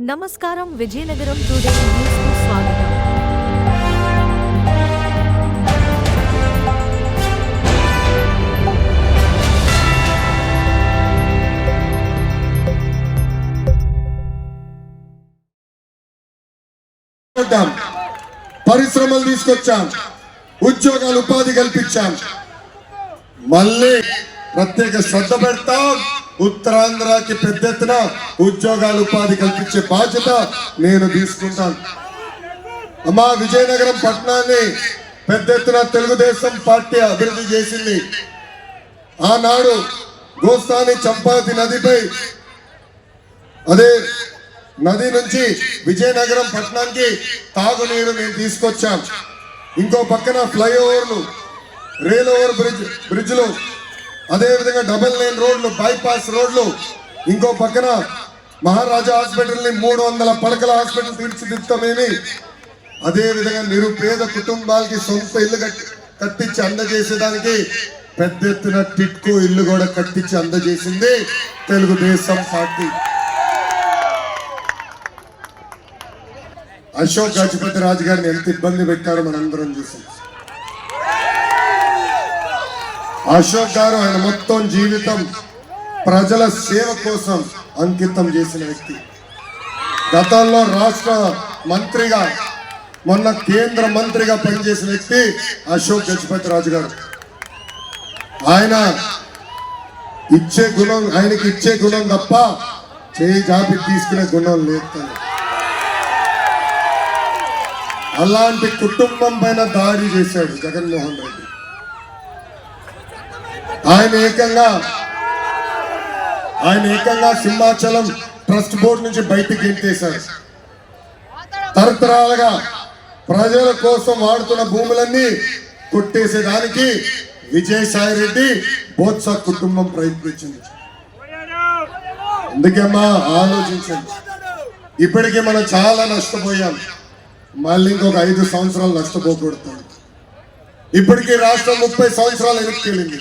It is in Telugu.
నమస్కారం విజయనగరం టుడే న్యూస్కు స్వాగతం పరిశ్రమలు తీసుకొచ్చాం. ఉద్యోగాలు ఉపాధి కల్పించాం. మళ్ళీ ప్రత్యేక శ్రద్ధ పెడతాం. ఉత్తరాంధ్రకి పెద్ద ఎత్తున ఉద్యోగాలు ఉపాధి కల్పించే బాధ్యత నేను తీసుకుంటాను. అమ్మా విజయనగరం పట్టణాన్ని పెద్ద ఎత్తున తెలుగుదేశం పార్టీ అభివృద్ధి చేసింది. ఆనాడు గోస్తాని చంపాతి నదిపై అదే నది నుంచి విజయనగరం పట్టణానికి తాగునీరు మేము తీసుకొచ్చాం ఇంకో పక్కన ఫ్లైఓవర్లు రైల్ ఓవర్ బ్రిడ్జ్ బ్రిడ్జ్లు అదేవిధంగా డబల్ డబుల్ లైన్ రోడ్లు బైపాస్ రోడ్లు ఇంకో పక్కన మహారాజా హాస్పిటల్ని మూడు వందల పడకల హాస్పిటల్ తీర్చిదిద్దామేమి? అదేవిధంగా నిరుపేద కుటుంబాలకి సొంత ఇల్లు కట్టి కట్టించి అందజేసేదానికి పెద్ద ఎత్తున టిట్కో ఇల్లు కూడా కట్టించి అందజేసింది తెలుగుదేశం పార్టీ. అశోక్ గజపతి రాజు గారిని ఎంత ఇబ్బంది పెట్టారో మనందరం చూసాం. అశోక్ గారు ఆయన మొత్తం జీవితం ప్రజల సేవ కోసం అంకితం చేసిన వ్యక్తి. గతంలో రాష్ట్ర మంత్రిగా మొన్న కేంద్ర మంత్రిగా పనిచేసిన వ్యక్తి అశోక్ గజపతి రాజు గారు. ఆయన ఇచ్చే గుణం ఆయనకి ఇచ్చే గుణం తప్ప చేయి జాపి తీసుకునే గుణం లేదు అలాంటి కుటుంబం పైన దాడి చేశాడు జగన్మోహన్ రెడ్డి. ఆయన ఏకంగా ఆయన ఏకంగా సింహాచలం ట్రస్ట్ బోర్డు నుంచి బయటకు గెంటేశారు తరతరాలుగా ప్రజల కోసం వాడుతున్న భూములన్నీ కొట్టేసేదానికి విజయసాయి రెడ్డి బోత్స కుటుంబం ప్రయత్నించింది. అందుకేమ్మా ఆలోచించండి. ఇప్పటికే మనం చాలా నష్టపోయాం. మళ్ళీ ఇంకొక ఐదు సంవత్సరాలు నష్టపోకూడదు. ఇప్పటికీ రాష్ట్రం ముప్పై సంవత్సరాలు వెనక్కి వెళ్ళింది.